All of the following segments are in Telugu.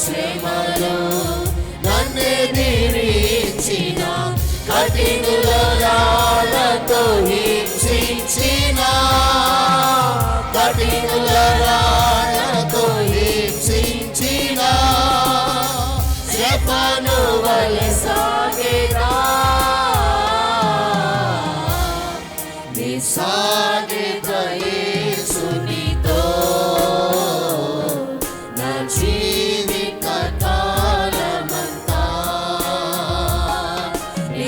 శ్రమలో నన్ను దీవించిన కఠినుల రాళ్ళతో హింసించిన కఠినుల రా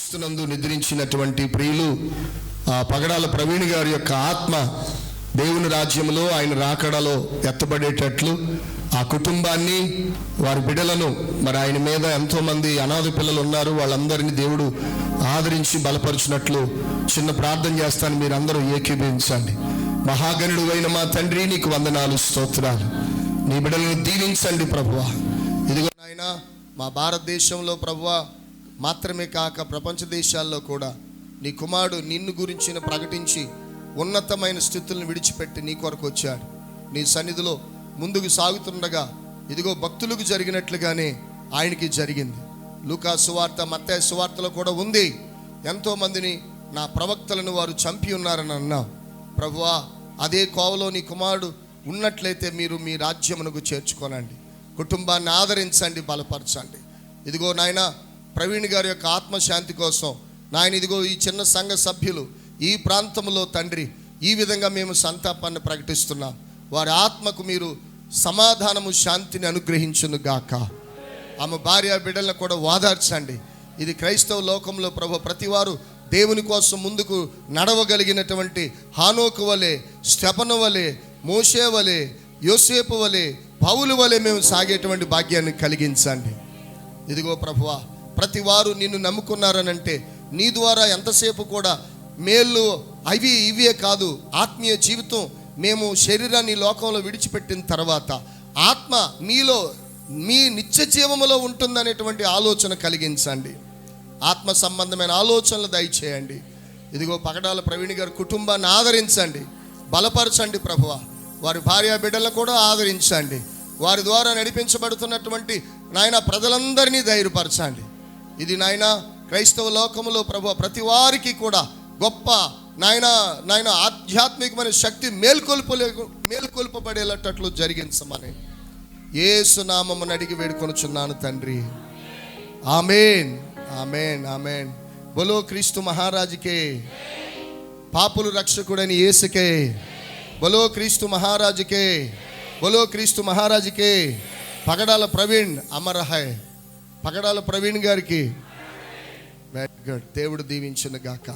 క్రీస్తునందు నిద్రించినటువంటి ప్రియులు ఆ పగడాల ప్రవీణ్ గారి యొక్క ఆత్మ దేవుని రాజ్యంలో ఆయన రాకడలో ఎత్తబడేటట్లు ఆ కుటుంబాన్ని వారి బిడ్డలను మరి ఆయన మీద ఎంతో మంది అనాథ పిల్లలు ఉన్నారు వాళ్ళందరినీ దేవుడు ఆదరించి బలపరిచినట్లు చిన్న ప్రార్థన చేస్తాను మీరు అందరూ ఏకీభవించండి. మహాగణుడు అయిన మా తండ్రి నీకు వందనాలు స్తోత్రాలు. నీ బిడ్డలను దీవించండి ప్రభువ. ఇదిగో నాయన మా భారతదేశంలో ప్రభువా మాత్రమే కాక ప్రపంచ దేశాల్లో కూడా నీ కుమారుడు నిన్ను గురించిన ప్రకటించి ఉన్నతమైన స్థితులను విడిచిపెట్టి నీ కొరకు వచ్చాడు. నీ సన్నిధిలో ముందుకు సాగుతుండగా ఇదిగో భక్తులకు జరిగినట్లుగానే ఆయనకి జరిగింది. లూకా సువార్త మత్తాయి సువార్తలో కూడా ఉంది. ఎంతోమందిని నా ప్రవక్తలను వారు చంపి ఉన్నారని అన్నా ప్రభువా అదే కోవలో నీ కుమారుడు ఉన్నట్లయితే మీరు మీ రాజ్యమునకు చేర్చుకోనండి. కుటుంబాన్ని ఆదరించండి బలపరచండి. ఇదిగో నాయన ప్రవీణ్ గారి యొక్క ఆత్మశాంతి కోసం నాయన ఇదిగో ఈ చిన్న సంఘ సభ్యులు ఈ ప్రాంతంలో తండ్రి ఈ విధంగా మేము సంతాపాన్ని ప్రకటిస్తున్నాం. వారి ఆత్మకు మీరు సమాధానము శాంతిని అనుగ్రహించును గాక. ఆమె భార్య బిడ్డలను కూడా వాదార్చండి. ఇది క్రైస్తవ లోకంలో ప్రభు ప్రతివారు దేవుని కోసం ముందుకు నడవగలిగినటువంటి హానోకు వలె స్టెపను వలె మోషే వలె యోసేపు వలె పౌలు వలె మేము సాగేటువంటి భాగ్యాన్ని కలిగించండి. ఇదిగో ప్రభువా ప్రతి వారు నిన్ను నమ్ముకున్నారనంటే నీ ద్వారా ఎంతసేపు కూడా మేళ్ళు అవి ఇవే కాదు ఆత్మీయ జీవితం మేము శరీరాన్ని లోకంలో విడిచిపెట్టిన తర్వాత ఆత్మ మీలో మీ నిత్య జీవములో ఉంటుందనేటువంటి ఆలోచన కలిగించండి. ఆత్మ సంబంధమైన ఆలోచనలు దయచేయండి. ఇదిగో పగడాల ప్రవీణ్ గారి కుటుంబాన్ని ఆదరించండి. బలపరచండి ప్రభువ. వారి భార్య బిడ్డలను కూడా ఆదరించండి. వారి ద్వారా నడిపించబడుతున్నటువంటి నాయన ప్రజలందరినీ ధైర్యపరచండి. ఇది నాయన క్రైస్తవ లోకములో ప్రభు ప్రతి వారికి కూడా గొప్ప నాయన నాయన ఆధ్యాత్మికమైన శక్తి మేల్కొల్పలే మేల్కొల్పబడేటట్లు జరిగించమని నామమ్మని అడిగి వేడుకొనుచున్నాను తండ్రి. ఆమెన్. Amen amen. బొలో క్రీస్తు మహారాజుకే. పాపులు రక్షకుడని యేసుకే. బొలో క్రీస్తు మహారాజుకే. బొలో క్రీస్తు మహారాజుకే. పగడాల ప్రవీణ్ అమరహై. పగడాల ప్రవీణ్ గారికి. వెరీ గుడ్ దేవుడు దీవించిన గాక